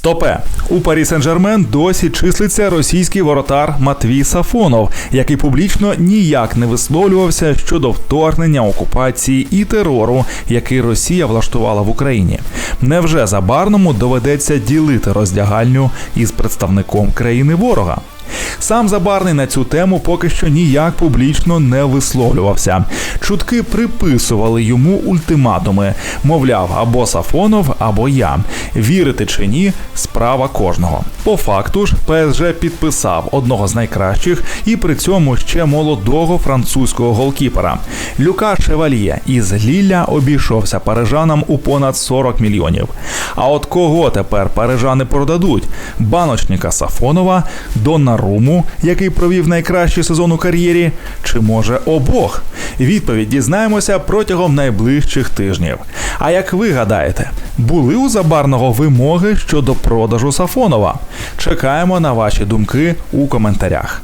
Стопе у Парі Сен-Жермен досі числиться російський воротар Матвій Сафонов, який публічно ніяк не висловлювався щодо вторгнення, окупації і терору, який Росія влаштувала в Україні. Невже Забарному доведеться ділити роздягальню із представником країни ворога? Сам Забарний на цю тему поки що ніяк публічно не висловлювався. Чутки приписували йому ультиматуми, мовляв, або Сафонов, або я. Вірити чи ні, справа кожного. По факту ж, ПСЖ підписав одного з найкращих і при цьому ще молодого французького голкіпера. Люка Шевальє із Лілля обійшовся парижанам у понад 40 мільйонів. А от кого тепер парижани продадуть? Баночника Сафонова, Доннаруму, який провів найкращий сезон у кар'єрі, чи може обох? Відповідь дізнаємося протягом найближчих тижнів. А як ви гадаєте, були у Забарного вимоги щодо продажу Сафонова? Чекаємо на ваші думки у коментарях.